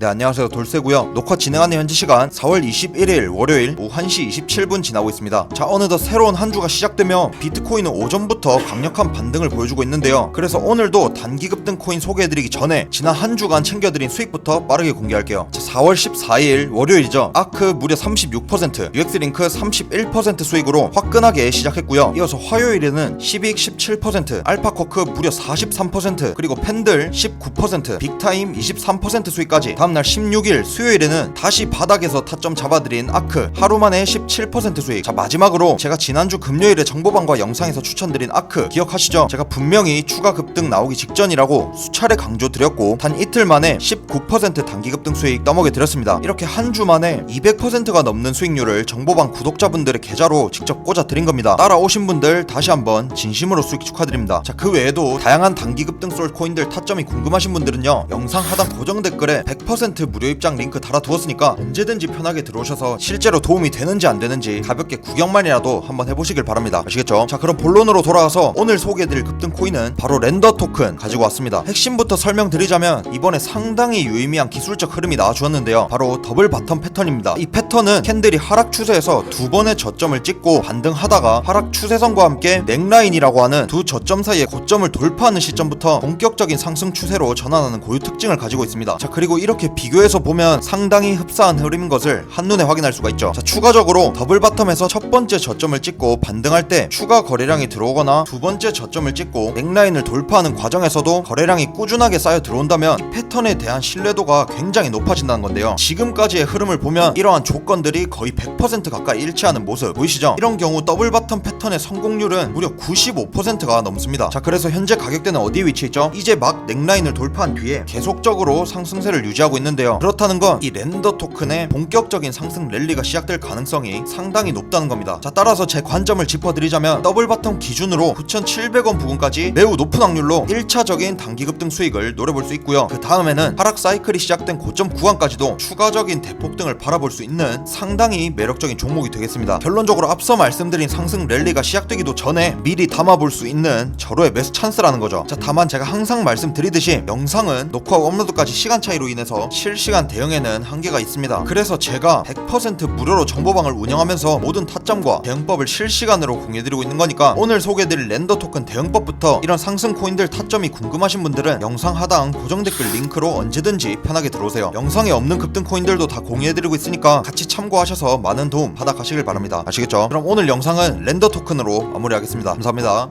네 안녕하세요. 돌쇠고요. 녹화 진행하는 현지 시간 4월 21일 월요일 오후 1시 27분 지나고 있습니다. 자 어느덧 새로운 한 주가 시작되며 비트코인은 오전부터 강력한 반등을 보여주고 있는데요. 그래서 오늘도 단기 급등 코인 소개해드리기 전에 지난 한 주간 챙겨드린 수익부터 빠르게 공개할게요. 자 4월 14일 월요일이죠. 아크 무려 36% UX링크 31% 수익으로 화끈하게 시작했고요. 이어서 화요일에는 12익 17% 알파코크 무려 43% 그리고 팬들 19% 빅타임 23% 수익까지 다음 날 16일 수요일에는 다시 바닥에서 타점 잡아드린 아크. 하루 만에 17% 수익. 자 마지막으로 제가 지난주 금요일에 정보방과 영상에서 추천드린 아크. 기억하시죠? 제가 분명히 추가 급등 나오기 직전이라고 수차례 강조드렸고 단 이틀 만에 19% 단기 급등 수익 넘어게 드렸습니다. 이렇게 한 주 만에 200%가 넘는 수익률을 정보방 구독자분들의 계좌로 직접 꽂아 드린 겁니다. 따라오신 분들 다시 한번 진심으로 수익 축하드립니다. 자 그 외에도 다양한 단기 급등 쏠 코인들 타점이 궁금하신 분들은요 영상 하단 고정 댓글에 100% 무료 입장 링크 달아두었으니까 언제든지 편하게 들어오셔서 실제로 도움이 되는지 안 되는지 가볍게 구경만이라도 한번 해보시길 바랍니다. 아시겠죠? 자 그럼 본론으로 돌아가서 오늘 소개해드릴 급등 코인은 바로 렌더 토큰 가지고 왔습니다. 핵심부터 설명드리자면 이번에 상당히 유의미한 기술적 흐름이 나와주었는데요. 바로 더블 바텀 패턴입니다. 이 패턴 은 캔들이 하락 추세에서 두 번의 저점을 찍고 반등하다가 하락 추세선과 함께 넥라인이라고 하는 두 저점 사이의 고점을 돌파하는 시점부터 본격적인 상승 추세로 전환하는 고유 특징을 가지고 있습니다. 자 그리고 이렇게 비교해서 보면 상당히 흡사한 흐름인 것을 한눈에 확인할 수가 있죠. 자 추가적으로 더블 바텀에서 첫 번째 저점을 찍고 반등할 때 추가 거래량이 들어오거나 두 번째 저점을 찍고 넥라인을 돌파하는 과정에서도 거래량이 꾸준하게 쌓여 들어온다면 이 패턴에 대한 신뢰도가 굉장히 높아진다는 건데요. 지금까지의 흐름을 보면 이러한 조 건들이 거의 100% 가까이 일치하는 모습 보이시죠? 이런 경우 더블 바텀 패턴의 성공률은 무려 95%가 넘습니다 자 그래서 현재 가격대는 어디에 위치했죠? 이제 막 넥라인을 돌파한 뒤에 계속적으로 상승세를 유지하고 있는데요 그렇다는 건이 렌더 토큰의 본격적인 상승 랠리가 시작될 가능성이 상당히 높다는 겁니다 자 따라서 제 관점을 짚어드리자면 더블 바텀 기준으로 9,700원 부근까지 매우 높은 확률로 1차적인 단기 급등 수익을 노려볼 수 있고요 그 다음에는 하락 사이클이 시작된 고점 구간까지도 추가적인 대폭등을 바라볼 수 있는 상당히 매력적인 종목이 되겠습니다. 결론적으로 앞서 말씀드린 상승 랠리가 시작되기도 전에 미리 담아볼 수 있는 절호의 매수 찬스라는 거죠. 자 다만 제가 항상 말씀드리듯이 영상은 녹화와 업로드까지 시간 차이로 인해서 실시간 대응에는 한계가 있습니다. 그래서 제가 100% 무료로 정보방을 운영하면서 모든 타점과 대응법을 실시간으로 공유해드리고 있는 거니까 오늘 소개해드릴 렌더 토큰 대응법부터 이런 상승 코인들 타점이 궁금하신 분들은 영상 하단 고정 댓글 링크로 언제든지 편하게 들어오세요. 영상에 없는 급등 코인들도 다 공유해드리고 있으니까 같이 참고하셔서 많은 도움 받아 가시길 바랍니다. 아시겠죠? 그럼 오늘 영상은 렌더 토큰으로 마무리하겠습니다. 감사합니다